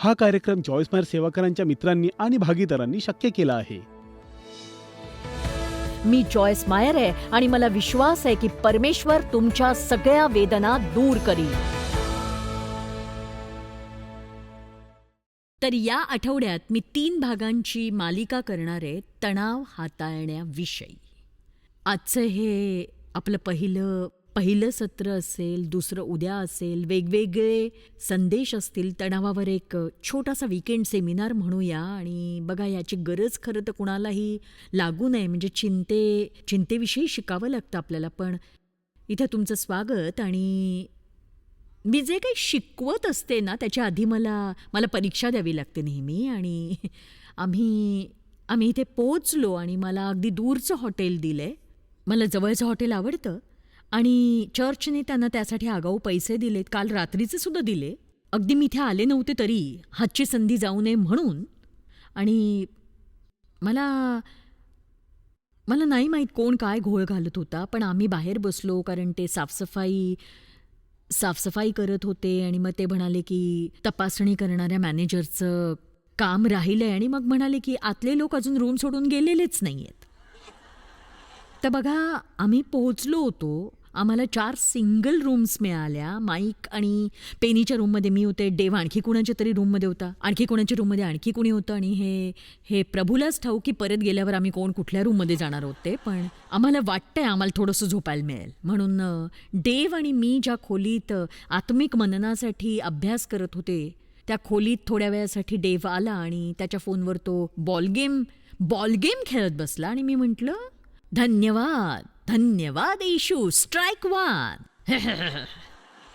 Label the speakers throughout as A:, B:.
A: हा कार्यक्रम जॉईस मायर सेवाकरांच्या मित्रांनी आणि भागीदारांनी शक्य केला आहे.
B: मी जॉयस मायर आहे आणि मला विश्वास आहे की परमेश्वर तुमच्या सगळ्या वेदना दूर करील. तर या आठवड्यात मी तीन भागांची मालिका करणार आहे तणाव हाताळण्याविषयी. आजचं हे आपलं पहिलं पहिलं सत्र असेल दुसरं उद्या असेल वेगवेगळे संदेश असतील तणावावर एक छोटासा विकेंड सेमिनार म्हणूया. आणि बघा याची गरज खरं तर कुणालाही लागू नये. म्हणजे चिंते चिंतेविषयी शिकावं लागतं आपल्याला. पण इथं तुमचं स्वागत. आणि मी जे काही शिकवत असते ना त्याच्या आधी मला मला परीक्षा द्यावी लागते नेहमी. आणि आम्ही आम्ही इथे पोचलो आणि मला अगदी दूरचं हॉटेल दिलं आहे मला जवळचं हॉटेल आवडतं. आणि चर्चने त्यांना त्यासाठी आगाऊ पैसे दिलेत. काल रात्रीचे सुद्धा दिले. अगदी मी इथे आले नव्हते तरी हातची संधी जाऊ नये म्हणून. आणि मला मला नाही माहीत कोण काय घोळ घालत होता पण आम्ही बाहेर बसलो कारण ते साफसफाई साफसफाई करत होते आणि मग ते म्हणाले की तपासणी करणाऱ्या मॅनेजरचं काम राहिलं आहे आणि मग म्हणाले की आतले लोक अजून रूम सोडून गेलेलेच नाही आहेत तर बघा आम्ही पोहोचलो होतो आम्हाला चार सिंगल रूम्स मिळाल्या माईक आणि पेनीच्या रूममध्ये. मी होते डेव आणखी कुणाच्या तरी रूममध्ये होता. आणखी कोणाच्या रूममध्ये? आणखी कुणी होतं? आणि हे हे प्रभूलाच ठाऊ की परत गेल्यावर आम्ही कोण कुठल्या रूममध्ये जाणार होते? पण आम्हाला वाटतंय आम्हाला थोडंसं झोपायला मिळेल. म्हणून डेव आणि मी ज्या खोलीत आत्मिक मननासाठी अभ्यास करत होते त्या खोलीत थोड्या वेळासाठी डेव आला आणि त्याच्या फोनवर तो बॉल गेम बॉल गेम खेळत बसला. आणि मी म्हटलं धन्यवाद. धन्यवाद इशू स्ट्राईक वन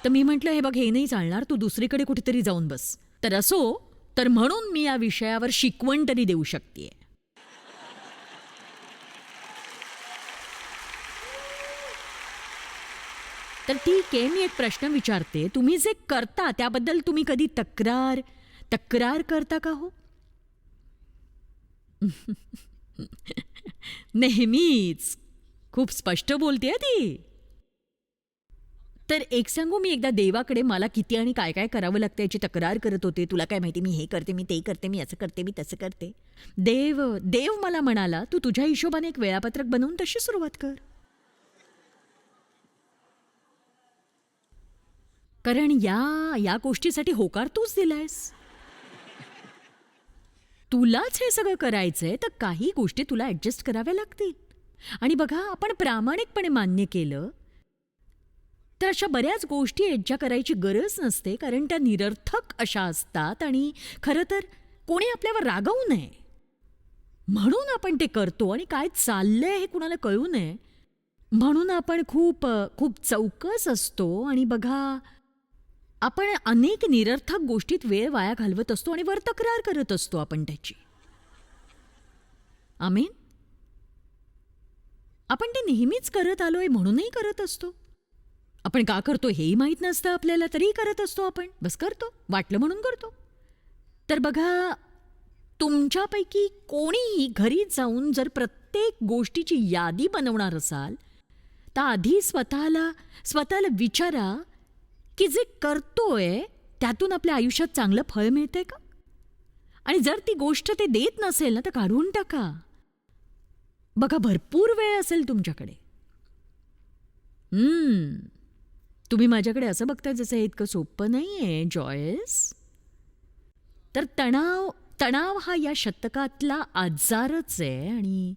B: तर मी म्हटलं हे बघ हे नाही चालणार तू दुसरीकडे कुठेतरी जाऊन बस. तर असो तर म्हणून मी या विषयावर शिकवण तरी देऊ शकते तर ठीक आहे मी एक प्रश्न विचारते. तुम्ही जे करता त्याबद्दल तुम्ही कधी तक्रार तक्रार करता का हो? नेहमीच. खूप स्पष्ट बोलते ती. तर एक सांगू मी एकदा देवाकडे मला किती आणि काय काय करावं लागतं याची तक्रार करत होते. तुला काय माहिती मी हे करते मी ते करते मी असं करते मी तसं करते. देव देव मला म्हणाला तू तुझ्या हिशोबाने एक वेळापत्रक बनवून तशी सुरुवात कर. कारण या या गोष्टीसाठी होकार तूच दिलायस. तुलाच हे सगळं करायचंय तर काही गोष्टी तुला ऍडजस्ट कराव्या लागतील. आणि बघा आपण प्रामाणिकपणे मान्य केलं तर अशा बऱ्याच गोष्टी आहेत ज्या करायची गरज नसते कारण त्या निरर्थक अशा असतात आणि खरं तर कोणी आपल्यावर रागवू नये. म्हणून आपण ते करतो आणि काय चाललंय हे कुणाला कळू नये. म्हणून आपण खूप खूप चौकस असतो आणि बघा आपण अनेक निरर्थक गोष्टीत वेळ वाया घालवत असतो आणि वर तक्रार करत असतो आपण त्याची. आमीन? आपण ते नेहमीच करत आलोय म्हणूनही करत असतो. आपण का करतो हेही माहीत नसतं आपल्याला तरीही करत असतो आपण. बस करतो वाटलं म्हणून करतो. तर बघा तुमच्यापैकी कोणीही घरी जाऊन जर प्रत्येक गोष्टीची यादी बनवणार असाल तर आधी स्वतःला स्वतःला विचारा की जे करतोय त्यातून आपल्या आयुष्यात चांगलं फळ मिळतंय का? आणि जर ती गोष्ट ते देत नसेल ना तर काढून टाका. बघा भरपूर वेळ असेल तुमच्याकडे. हम्म. तुम्ही माझ्याकडे असं बघताय जसं हे इतकं सोपं नाही आहे जॉयस. तर तणाव तणाव हा या शतकातला आजारच आहे आणि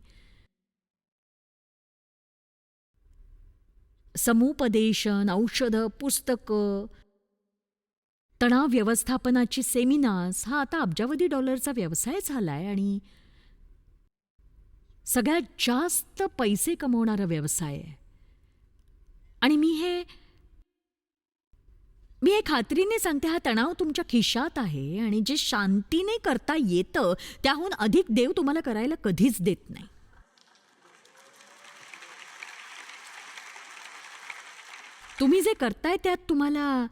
B: समुपदेशन औषधं पुस्तकं तणाव व्यवस्थापनाची सेमिनार्स हा आता अब्जावधी डॉलरचा व्यवसाय झालाय आणि सगळ्यात जास्त पैसे कमवणारा व्यवसाय आहे. आणि मी हे मी हे खात्रीने सांगते हा तणाव तुमच्या खिशात आहे आणि जे शांतीने करता येतं त्याहून अधिक देव तुम्हाला करायला कधीच देत नाही. तुम्ही जे करताय त्यात तुम्हाला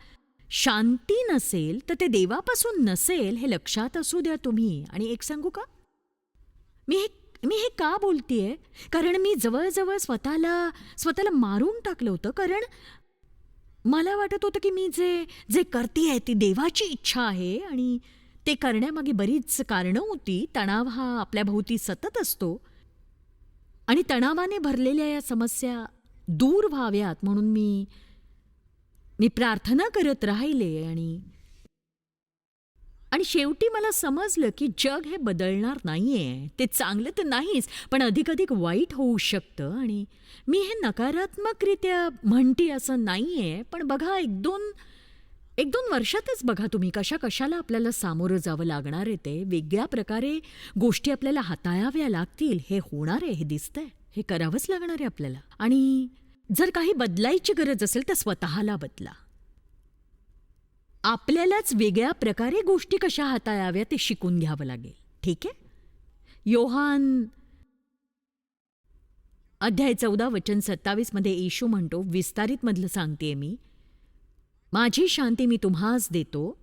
B: शांती नसेल तर ते देवापासून नसेल हे लक्षात असू द्या तुम्ही. आणि एक सांगू का? मी हे मी हे का बोलतीये? कारण मी जवळजवळ स्वतःला स्वतःला मारून टाकलं होतं. कारण मला वाटत होतं की मी जे जे करते ती देवाची इच्छा आहे आणि ते करण्यामागे बरीच कारणं होती. तणाव हा आपल्या भोवती सतत असतो. आणि तणावाने भरलेल्या या समस्या दूर व्हाव्यात म्हणून मी मी प्रार्थना करत राहिले आणि आणि शेवटी मला समजलं की जग हे बदलणार नाही आहे ते चांगलं तर नाहीच पण अधिक अधिक वाईट होऊ शकतं आणि मी हे नकारात्मकरित्या म्हणते असं नाही आहे पण बघा एक दोन एक दोन वर्षातच बघा तुम्ही कशा कशाला आपल्याला सामोरं जावं लागणार आहे ते. वेगळ्या प्रकारे गोष्टी आपल्याला हाताळाव्या लागतील. हे होणार आहे हे दिसतंय. हे करावंच लागणार आहे आपल्याला. आणि जर काही बदलायची गरज असेल तर स्वतःला बदला. आपल्यालाच वेगळ्या प्रकारे गोष्टी कशा हाताळाव्या ते शिकून घ्यावं लागेल. ठीक आहे? योहान अध्याय चौदा वचन सत्तावीसमध्ये येशू म्हणतो विस्तारितमधलं सांगते सांगतेय मी. माझी शांती मी तुम्हास देतो.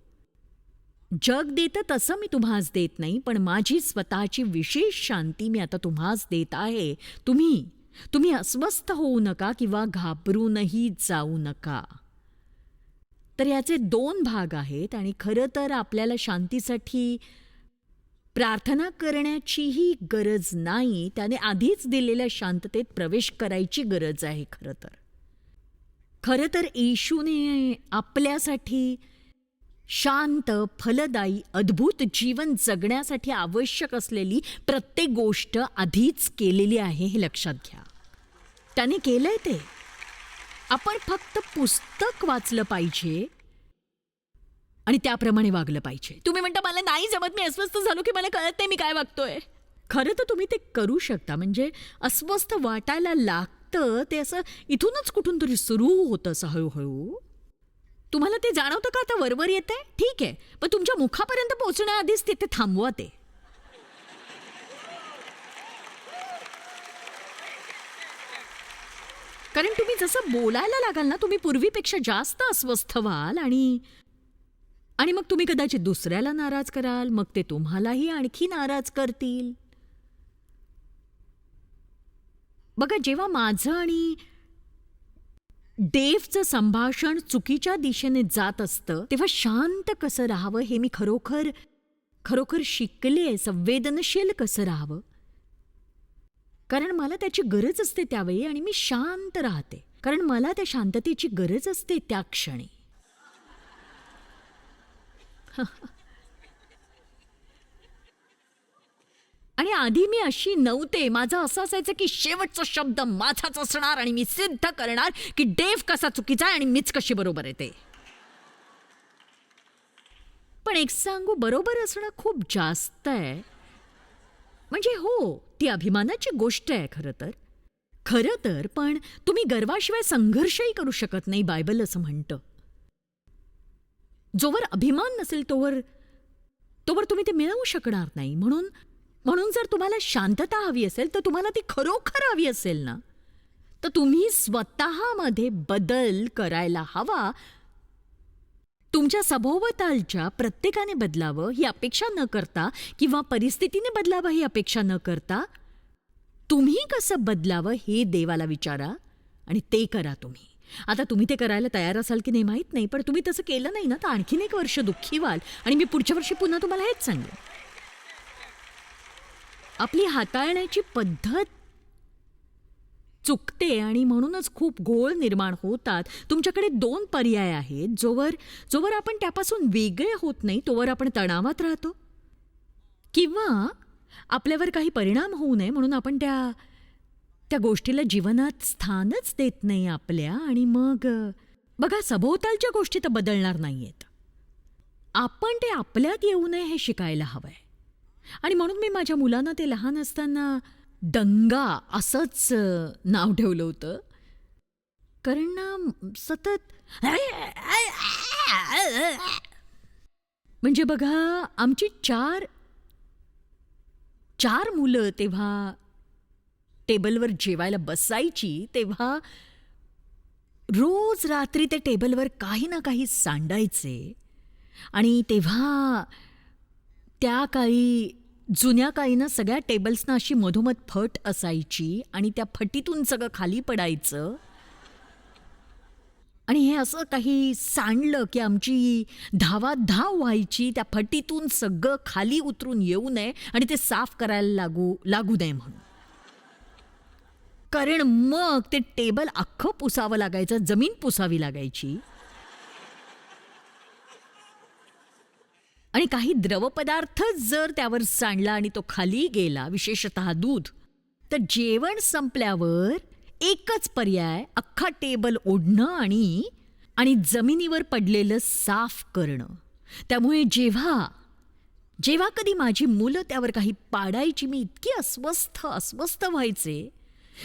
B: जग देतं तसं मी तुम्हास देत नाही पण माझी स्वतःची विशेष शांती मी आता तुम्हाच देत आहे. तुम्ही तुम्ही अस्वस्थ होऊ नका किंवा घाबरूनही जाऊ नका. तर याचे दोन भाग आहेत आणि खरं तर आपल्याला शांतीसाठी प्रार्थना करण्याचीही गरज नाही. त्याने आधीच दिलेल्या शांततेत प्रवेश करायची गरज आहे खरं तर. खरं तर येशूने आपल्यासाठी शांत फलदायी अद्भुत जीवन जगण्यासाठी आवश्यक असलेली प्रत्येक गोष्ट आधीच केलेली आहे हे लक्षात घ्या. त्याने केलंय ते. आपण फक्त पुस्तक वाचलं पाहिजे आणि त्याप्रमाणे वागलं पाहिजे. तुम्ही म्हणता मला नाही जमत मी अस्वस्थ झालो की मला कळत नाही मी काय वागतोय. खरं तर तुम्ही ते करू शकता. म्हणजे अस्वस्थ वाटायला लागतं ते असं इथूनच कुठून तरी सुरू होतं असं हळूहळू. तुम्हाला ते जाणवतं का? आता वरवर येते ठीक आहे. पण तुमच्या मुखापर्यंत पोहोचण्याआधीच तिथे थांबवा ते. कारण तुम्ही जसं बोलायला लागाल ना तुम्ही पूर्वीपेक्षा जास्त अस्वस्थ व्हाल आणि आणि मग तुम्ही कदाचित दुसऱ्याला नाराज कराल मग ते तुम्हालाही आणखी नाराज करतील. बघा जेव्हा माझं आणि डेव्हचं संभाषण चुकीच्या दिशेने जात असतं तेव्हा शांत कसं राहावं हे मी खरोखर खरोखर शिकले संवेदनशील कसं राहावं? कारण मला त्याची गरज असते त्यावेळी आणि मी शांत राहते. कारण मला त्या शांततेची गरज असते त्या क्षणी. आणि आधी मी अशी नव्हते. माझं असं असायचं की शेवटचा शब्द माझाच असणार आणि मी सिद्ध करणार की डेव कसा चुकीचा आहे आणि मीच कशी बरोबर आहे ते. पण एक सांगू बरोबर असणं खूप जास्त आहे. म्हणजे हो ती अभिमानाची गोष्ट आहे खरं तर. खरं तर पण तुम्ही गर्वाशिवाय संघर्षही करू शकत नाही बायबल असं म्हणतं. जोवर अभिमान नसेल तोवर तोवर तुम्ही ते मिळवू शकणार नाही. म्हणून म्हणून जर तुम्हाला शांतता हवी असेल तर तुम्हाला ती खरोखर हवी असेल ना. तर तुम्ही स्वतःमध्ये बदल करायला हवा तुमच्या सभोवतालच्या प्रत्येकाने बदलावं ही अपेक्षा न करता किंवा परिस्थितीने बदलावं ही अपेक्षा न करता तुम्ही कसं बदलावं हे देवाला विचारा आणि ते करा तुम्ही. आता तुम्ही ते करायला तयार असाल की नाही माहीत नाही पण तुम्ही तसं केलं नाही ना तर आणखीन एक वर्ष दुःखी व्हाल. आणि मी पुढच्या वर्षी पुन्हा तुम्हाला हेच सांगेन. आपली हाताळण्याची पद्धत चुकते आणि म्हणूनच खूप घोळ निर्माण होतात. तुमच्याकडे दोन पर्याय आहेत. जोवर जोवर आपण त्यापासून वेगळे होत नाही तोवर आपण तणावात राहतो. किंवा आपल्यावर काही परिणाम होऊ नये म्हणून आपण त्या त्या गोष्टीला जीवनात स्थानच देत नाही आपल्या. आणि मग बघा सभोवतालच्या गोष्टी तर बदलणार नाहीयेत. आपण ते आपल्यात येऊ नये हे शिकायला हवंय. आणि म्हणून मी माझ्या मुलांना ते लहान असताना दंगा असंच नाव ठेवलं होतं. कारण ना सतत म्हणजे बघा आमची चार चार मुलं तेव्हा टेबलवर जेवायला बसायची तेव्हा रोज रात्री ते टेबलवर काही ना काही सांडायचे. आणि तेव्हा त्या काळी जुन्या काळीनं सगळ्या टेबल्सना अशी मधोमध फट असायची आणि त्या फटीतून सगळं खाली पडायचं. आणि हे असं काही सांडलं की आमची धावा धाव व्हायची त्या फटीतून सगळं खाली उतरून येऊ नये आणि ते साफ करायला लागू लागू नये म्हणून. कारण मग ते टेबल अख्खं पुसावं लागायचं जमीन पुसावी लागायची. आणि काही द्रवपदार्थ जर त्यावर सांडला आणि तो खाली गेला विशेषत दूध तर जेवण संपल्यावर एकच पर्याय अख्खा टेबल ओढणं आणि आणि जमिनीवर पडलेलं साफ करणं. त्यामुळे जेव्हा जेव्हा कधी माझी मुलं त्यावर काही पाडायची मी इतकी अस्वस्थ अस्वस्थ व्हायचे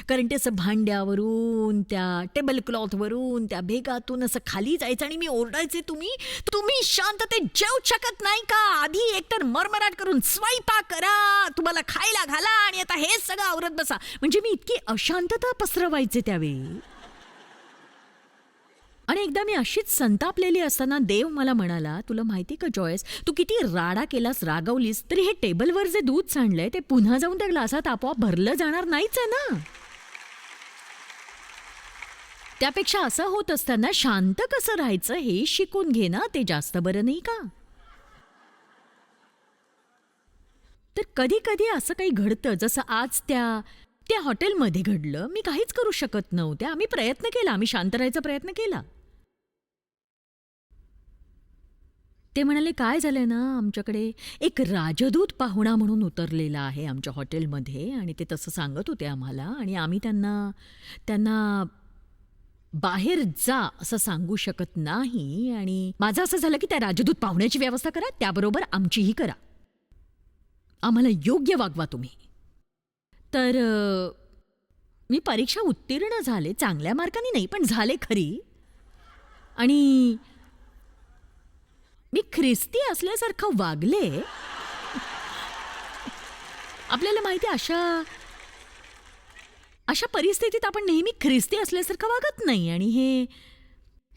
B: कारण ते असं भांड्यावरून त्या टेबल क्लॉथवरून त्या भेगातून असं खाली जायचं आणि मी ओरडायचे तुम्ही तुम्ही शांततेत जेवू शकत नाही का? आधी एकतर मरमराट करून स्वयंपाक करा तुम्हाला खायला घाला आणि आता हे सगळं आवरत बसा. म्हणजे मी इतकी अशांतता पसरवायचे त्यावेळी. आणि एकदा मी अशीच संतापलेली असताना देव मला म्हणाला तुला माहिती का जॉयस? तू किती राडा केलास रागवलीस तरी हे टेबलवर जे दूध सांडलंय ते पुन्हा जाऊन त्या ग्लासात आपोआप भरलं जाणार नाहीच आहे ना? त्यापेक्षा असं होत असताना शांत कसं राहायचं हे शिकून घे ना ते जास्त बरं नाही का? तर कधी कधी असं काही घडतं जसं आज त्या त्या हॉटेलमध्ये घडलं. मी काहीच करू शकत नव्हते. आम्ही प्रयत्न केला आम्ही शांत राहायचा प्रयत्न केला. ते म्हणाले काय झालंय ना? आमच्याकडे एक राजदूत पाहुणा म्हणून उतरलेला आहे आमच्या हॉटेलमध्ये आणि ते तसं सांगत होते आम्हाला आणि आम्ही त्यांना त्यांना बाहेर जा असं सांगू शकत नाही आणि माझं असं झालं की त्या राजदूत पाहुण्याची व्यवस्था करा त्याबरोबर आमचीही करा. आम्हाला योग्य वागवा तुम्ही. तर मी परीक्षा उत्तीर्ण झाले चांगल्या मार्काने नाही पण झाले खरी. आणि मी ख्रिस्ती असल्यासारखं वागले? आपल्याला माहिती अशा अशा परिस्थितीत आपण नेहमी ख्रिस्ती असल्यासारखं वागत नाही. आणि हे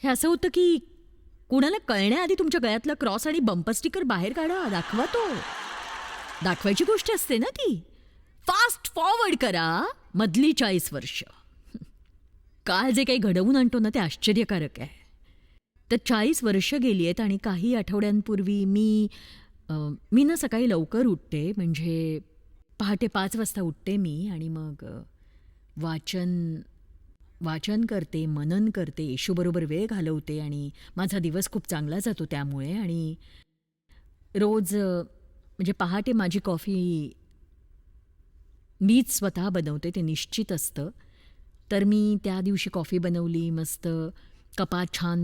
B: हे असं होतं की कुणाला कळण्याआधी तुमच्या गळ्यातलं क्रॉस आणि बंपर स्टिकर बाहेर काढा दाखवा तो. दाखवायची गोष्ट असते ना ती. फास्ट फॉरवर्ड करा मधली चाळीस वर्ष. काल जे काही घडवून आणतो ना ते आश्चर्यकारक आहे. तर चाळीस वर्ष गेली आहेत आणि काही आठवड्यांपूर्वी मी मी ना सकाळी लवकर उठते म्हणजे पहाटे पाच वाजता उठते मी आणि मग वाचन वाचन करते मनन करते येशूबरोबर वेळ घालवते आणि माझा दिवस खूप चांगला जातो त्यामुळे आणि रोज म्हणजे पहाटे माझी कॉफी मीच स्वतः बनवते ते निश्चित असतं. तर मी त्या दिवशी कॉफी बनवली मस्त कपा छान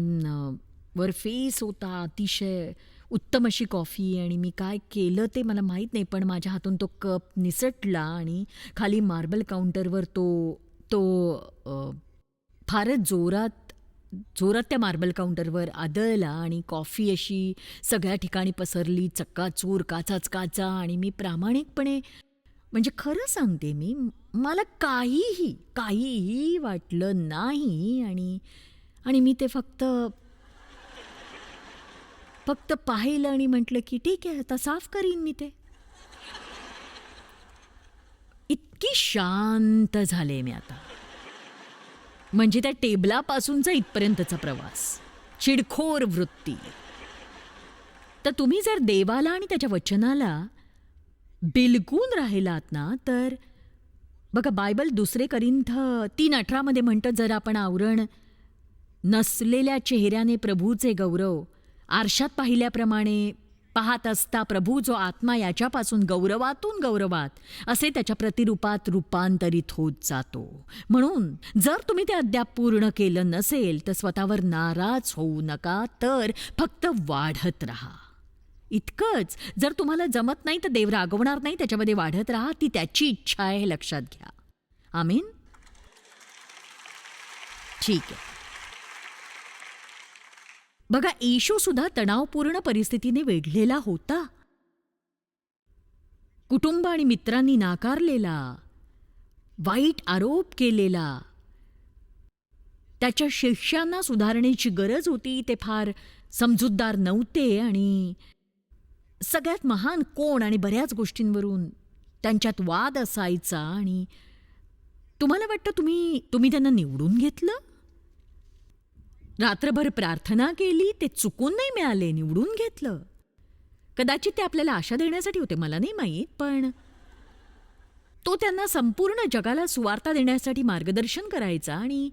B: वर फेस होता अतिशय उत्तम अशी कॉफी आणि मी काय केलं ते मला माहीत नाही पण माझ्या हातून तो कप निसटला आणि खाली मार्बल काउंटरवर तो तो फारच जोरात जोरात त्या मार्बल काउंटरवर आदळला आणि कॉफी अशी सगळ्या ठिकाणी पसरली चक्काचूर काचाच काचा आणि मी प्रामाणिकपणे म्हणजे खरं सांगते मी मला काहीही काहीही वाटलं नाही आणि आणि मी ते फक्त फक्त पाहिलं आणि म्हटलं की ठीक आहे आता साफ करीन मी ते. इतकी शांत झाले मी आता. म्हणजे त्या टेबलापासूनचा इथपर्यंतचा प्रवास. चिडखोर वृत्ती. तर तुम्ही जर देवाला आणि त्याच्या वचनाला बिलकून राहिलात ना तर बघा बायबल दुसरे करिंथ तीन अठरामध्ये म्हणतं जर आपण आवरण नसलेल्या चेहऱ्याने प्रभूचे गौरव. आरशात पाहिल्याप्रमाणे पाहत असता प्रभू जो आत्मा याच्यापासून गौरवातून गौरवात असे त्याच्या प्रतिरूपात रूपांतरित होत जातो. म्हणून जर तुम्ही ते अद्याप पूर्ण केलं नसेल तर स्वतःवर नाराज होऊ नका तर फक्त वाढत राहा. इतकंच जर तुम्हाला जमत नाही तर देव रागवणार नाही त्याच्यामध्ये वाढत राहा ती त्याची इच्छा आहे हे लक्षात घ्या. आमीन? ठीक आहे. बघा येशू सुद्धा तणावपूर्ण परिस्थितीने वेढलेला होता. कुटुंब आणि मित्रांनी नाकारलेला वाईट आरोप केलेला. त्याच्या शिष्यांना सुधारणेची गरज होती ते फार समजूतदार नव्हते आणि सगळ्यात महान कोण आणि बऱ्याच गोष्टींवरून त्यांच्यात वाद असायचा आणि तुम्हाला वाटतं तुम्ही तुम्ही त्यांना निवडून घेतलं? रात्रभर प्रार्थना केली ते चुकून नाही मिळाले निवडून घेतलं. कदाचित ते आपल्याला आशा देण्यासाठी होते मला नाही माहीत पण तो त्यांना संपूर्ण जगाला सुवार्ता देण्यासाठी मार्गदर्शन करायचा आणि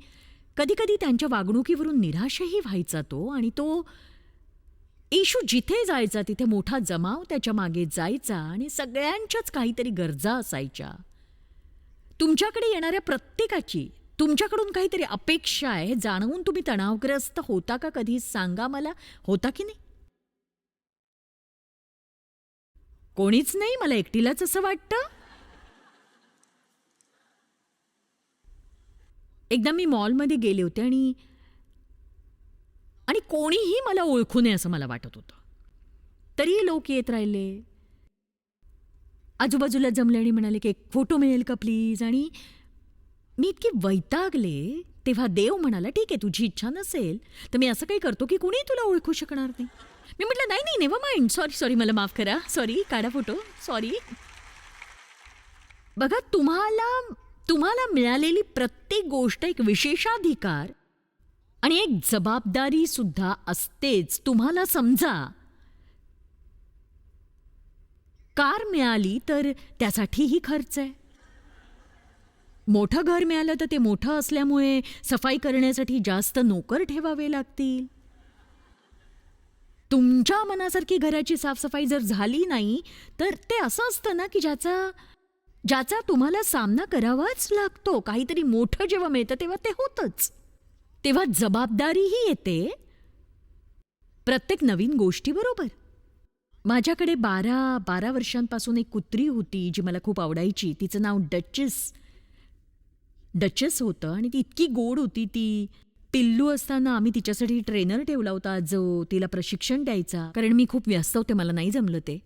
B: कधीकधी त्यांच्या वागणुकीवरून निराशही व्हायचा तो आणि तो येशू जिथे जायचा तिथे मोठा जमाव त्याच्यामागे जायचा आणि सगळ्यांच्याच काहीतरी गरजा असायच्या. तुमच्याकडे येणाऱ्या प्रत्येकाची तुमच्याकडून काहीतरी अपेक्षा आहे हे जाणवून तुम्ही तणावग्रस्त होता का कधी सांगा मला. होता की नाही? कोणीच नाही? मला एकटीलाच असं वाटतं? एकदा मी मॉलमध्ये गेले होते आणि आणि कोणीही मला ओळखू नये असं मला वाटत होतं. तरी लोक येत राहिले. आजूबाजूला जमले आणि म्हणाले की एक फोटो मिळेल का प्लीज? आणि मी इतकी वैतागले तेव्हा देव म्हणाला ठीक आहे तुझी इच्छा नसेल तर मी असं काही करतो की कुणीही तुला ओळखू शकणार नाही. मी म्हटलं नाही नाही नेव्हर माइंड सॉरी सॉरी मला माफ करा. सॉरी काढा फोटो सॉरी बघा तुम्हाला तुम्हाला मिळालेली प्रत्येक गोष्ट एक विशेषाधिकार आणि एक जबाबदारी सुद्धा असतेच. तुम्हाला समजा कार मिळाली तर त्यासाठीही खर्च आहे. मोठं घर मिळालं तर ते मोठं असल्यामुळे सफाई करण्यासाठी जास्त नोकर ठेवावे लागतील? तुमच्या मनासारखी घराची साफसफाई जर झाली नाही तर ते असं असतं ना की ज्याचा ज्याचा तुम्हाला सामना करावाच लागतो. काहीतरी मोठं जेव्हा मिळतं तेव्हा ते होतच. तेव्हा जबाबदारीही येते. प्रत्येक नवीन गोष्टीबरोबर माझ्याकडे बारा बारा वर्षांपासून एक कुत्री होती जी मला खूप आवडायची. तिचं नाव डचेस डचेस होतं आणि ती इतकी गोड होती ती पिल्लू असताना आम्ही तिच्यासाठी ट्रेनर ठेवला होता जो तिला प्रशिक्षण द्यायचा. कारण मी खूप व्यस्त होते मला नाही जमलं ते.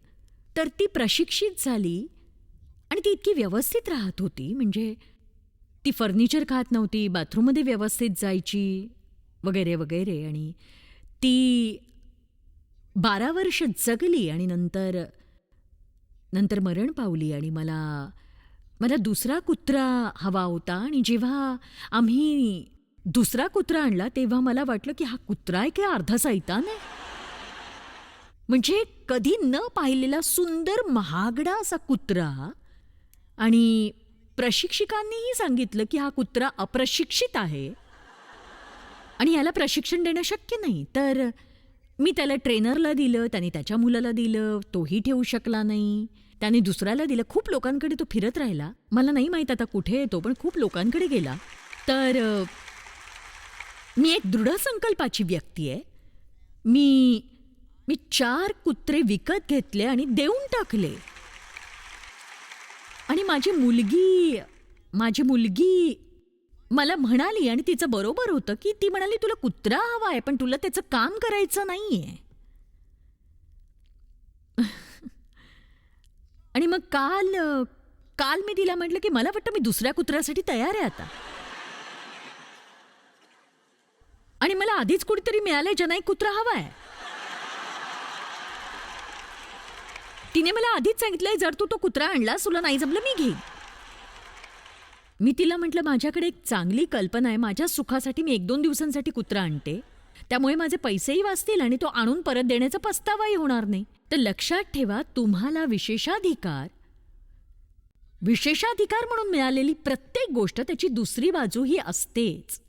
B: तर ती प्रशिक्षित झाली आणि ती इतकी व्यवस्थित राहत होती. म्हणजे ती फर्निचर खात नव्हती बाथरूममध्ये व्यवस्थित जायची वगैरे वगैरे. आणि ती बारा वर्ष जगली आणि नंतर नंतर मरण पावली आणि मला मला दुसरा कुत्रा हवा होता आणि जेव्हा आम्ही दुसरा कुत्रा आणला तेव्हा मला वाटलं की हा कुत्रा आहे की अर्धा सैतान आहे? म्हणजे कधी न पाहिलेला सुंदर महागडा असा कुत्रा आणि प्रशिक्षिकांनीही सांगितलं की हा कुत्रा अप्रशिक्षित आहे आणि याला प्रशिक्षण देणं शक्य नाही. तर मी त्याला ट्रेनरला दिलं त्याने त्याच्या मुलाला दिलं तोही ठेवू शकला नाही. त्याने दुसऱ्याला दिलं. खूप लोकांकडे तो फिरत राहिला. मला नाही माहीत आता कुठे येतो पण खूप लोकांकडे गेला. तर मी एक दृढ संकल्पाची व्यक्ती आहे. मी मी चार कुत्रे विकत घेतले आणि देऊन टाकले. आणि माझी मुलगी माझी मुलगी मला म्हणाली आणि तिचं बरोबर होतं की ती म्हणाली तुला कुत्रा हवा आहे पण तुला त्याचं काम करायचं नाही आहे आणि मग काल काल मी तिला म्हटलं की मला वाटतं मी दुसऱ्या कुत्र्यासाठी तयार आहे आता. आणि मला आधीच कुठेतरी मिळालंय ज्यांना एक कुत्रा हवाय तिने मला आधीच सांगितलंय जर तू तो कुत्रा आणलास तुला नाही जमलं मी घेईन. मी तिला म्हटलं माझ्याकडे एक चांगली कल्पना आहे. माझ्या सुखासाठी मी एक दोन दिवसांसाठी कुत्रा आणते. त्यामुळे माझे पैसेही वाचतील आणि तो आणून परत देण्याचा पस्तावाही होणार नाही. तर लक्षात ठेवा तुम्हाला विशेषाधिकार. विशेषाधिकार म्हणून मिळालेली प्रत्येक गोष्ट त्याची दुसरी बाजू ही असतेच.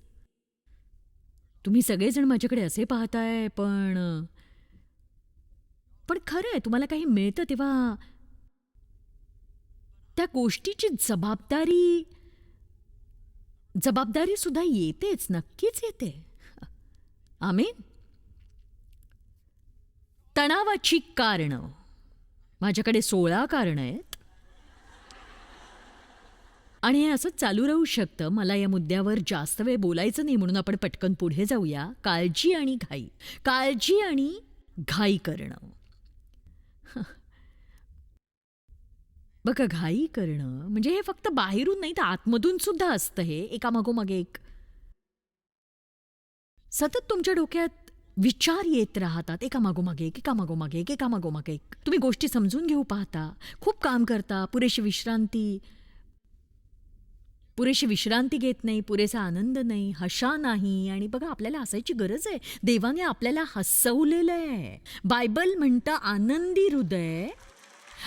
B: तुम्ही सगळेजण माझ्याकडे असे पाहताय पण पण खरं आहे तुम्हाला काही मिळतं तेव्हा त्या गोष्टीची जबाबदारी जबाबदारी सुद्धा येतेच नक्कीच येते. आमेन. तणावाची कारणं. माझ्याकडे सोळा कारणं आहेत. आणि हे असं चालू राहू शकतं. मला या मुद्द्यावर जास्त वेळ बोलायचं नाही म्हणून आपण पटकन पुढे जाऊया. काळजी आणि घाई. काळजी आणि घाई करणं. बघा घाई करणं म्हणजे हे फक्त बाहेरून नाही तर आतमधून सुद्धा असतं हे. एकामागोमागे एक सतत तुमच्या डोक्यात विचार येत राहतात. एका मागोमागे एक एकामागोमागे एक एकामागोमागे एक. तुम्ही गोष्टी समजून घेऊ पाहता. खूप काम करता. पुरेशी विश्रांती. पुरेशी विश्रांती घेत नाही. पुरेसा आनंद नाही. हशा नाही. आणि बघा आपल्याला हसायची गरज आहे. देवाने आपल्याला हसवलेलं आहे. बायबल म्हणतं आनंदी हृदय.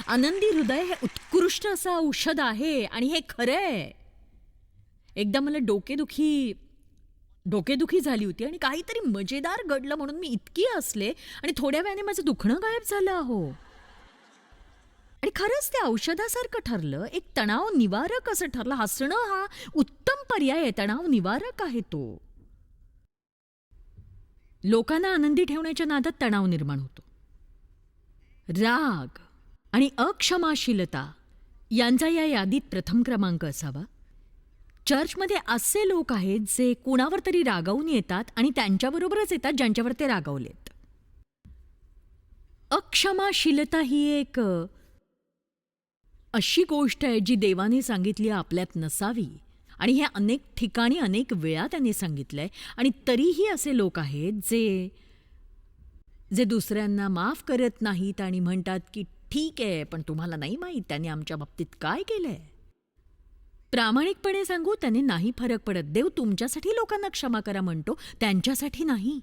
B: आनंदी हृदय हे उत्कृष्ट असं औषध आहे. आणि हे खरं आहे. एकदा मला डोकेदुखी डोकेदुखी झाली होती आणि काहीतरी मजेदार घडलं म्हणून मी इतकी असले आणि थोड्या वेळाने माझं दुखणं गायब झालं अहो. आणि खरंच ते औषधासारखं ठरलं. एक तणाव निवारक असं ठरलं. हसणं हा उत्तम पर्याय आहे. तणाव निवारक आहे तो. लोकांना आनंदी ठेवण्याच्या नादात तणाव निर्माण होतो. राग आणि अक्षमाशीलता यांचा या यादीत प्रथम क्रमांक असावा. चर्चमध्ये असे लोक आहेत जे कुणावर तरी रागावून येतात आणि त्यांच्याबरोबरच येतात ज्यांच्यावर ते रागावलेत. अक्षमाशीलता ही एक अशी गोष्ट आहे जी देवाने सांगितली आपल्यात नसावी. आणि हे अनेक ठिकाणी अनेक वेळा त्यांनी सांगितलंय. आणि तरीही असे लोक आहेत जे जे दुसऱ्यांना माफ करत नाहीत आणि म्हणतात की ठीक आहे पण तुम्हाला नाही माहीत त्याने आमच्या बाबतीत काय केलंय. प्रामाणिकपणे सांगू त्याने नाही फरक पडत. देव तुमच्यासाठी लोकांना क्षमा करा म्हणतो त्यांच्यासाठी नाही.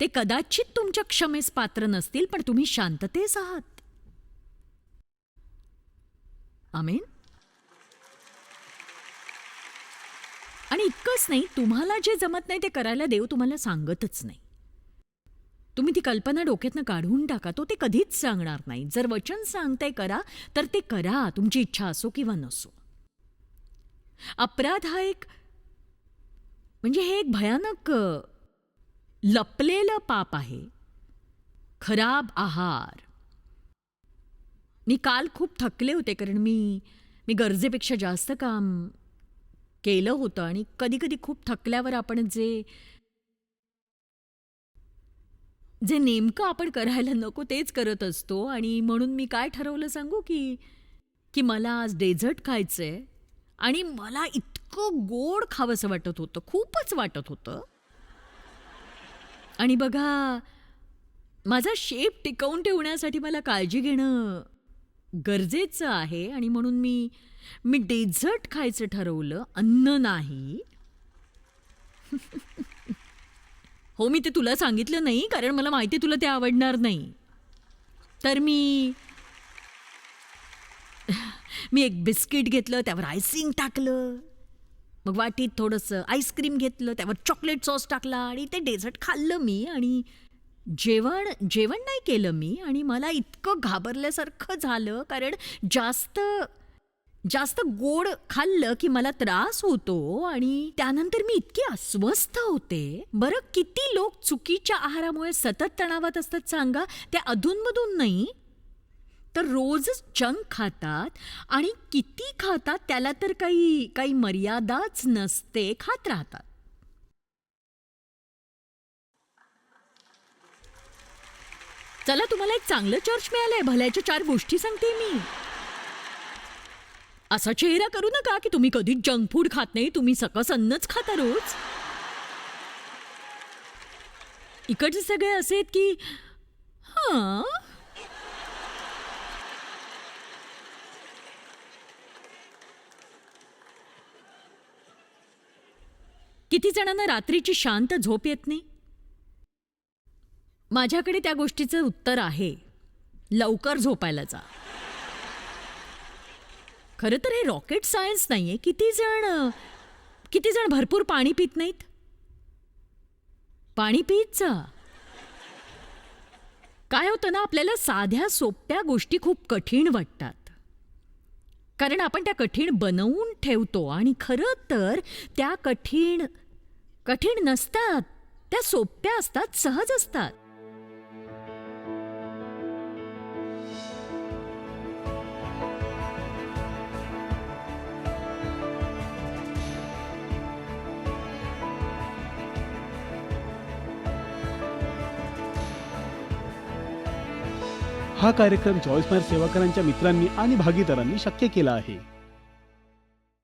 B: ते कदाचित तुमच्या क्षमेस पात्र नसतील पण तुम्ही शांततेस आहात. आमेन. आणि इतकंच नाही तुम्हाला जे जमत नाही ते करायला देव तुम्हाला सांगतच नाही. तुम्ही ती कल्पना डोक्यातनं काढून टाका. तो ते कधीच सांगणार नाही. जर वचन सांगताय करा तर ते करा. तुमची इच्छा असो किंवा नसो. अपराध हा एक म्हणजे हे एक भयानक लपलेलं पाप आहे. खराब आहार. मी काल खूप थकले होते कारण मी मी गरजेपेक्षा जास्त काम केलं होतं आणि कधी कधी खूप थकल्यावर आपण जे जे नेमकं आपण करायला नको तेच करत असतो आणि म्हणून मी काय ठरवलं सांगू की की मला आज डेझर्ट खायचं आहे आणि मला इतकं गोड खावंसं वाटत होतं खूपच वाटत होतं. आणि बघा माझा शेप टिकवून ठेवण्यासाठी मला काळजी घेणं गरजेचं आहे आणि म्हणून मी मी डेझर्ट खायचं ठरवलं अन्न नाही. हो मी ते तुला सांगितलं नाही कारण मला माहिती आहे तुला ते आवडणार नाही. तर मी मी एक बिस्किट घेतलं त्यावर आयसिंग टाकलं. मग वाटीत थोडंसं आईस्क्रीम घेतलं त्यावर चॉकलेट सॉस टाकला आणि ते डेझर्ट खाल्लं मी आणि जेवण जेवण नाही केलं मी आणि मला इतकं घाबरल्यासारखं झालं कारण जास्त जास्त गोड खाल्लं की मला त्रास होतो आणि त्यानंतर मी इतकी अस्वस्थ होते. बरं किती लोक चुकीच्या आहारामुळे सतत तणावात असतात सांगा? त्या अधूनमधून नाही. तर रोजच जंक खातात आणि किती खातात त्याला तर काही काही मर्यादाच नसते खात राहतात. चला तुम्हाला एक चांगलं चर्च मिळालंय. भल्याच्या चार गोष्टी सांगते मी. असा चेहरा करू नका की तुम्ही कधी जंक फूड खात नाही तुम्ही सकस अन्नच खाता रोज. इकडचे सगळे असे आहेत की हां? किती जणांना रात्रीची शांत झोप येत नाही? माझ्याकडे त्या गोष्टीचं उत्तर आहे. लवकर झोपायला जा. खरं तर हे रॉकेट सायन्स नाहीये. किती जण किती जण भरपूर पाणी पित नाहीत? पाणी पित जा. काय होतं ना आपल्याला साध्या सोप्या गोष्टी खूप कठीण वाटतात. कारण आपण त्या कठीण बनवून ठेवतो आणि खरं तर त्या कठीण कठीण नसतात. त्या सोप्या असतात सहज असतात.
A: हा कार्यक्रम चॉईस मायर सेवाकरांच्या मित्रांनी आणि भागीदारांनी शक्य केला आहे.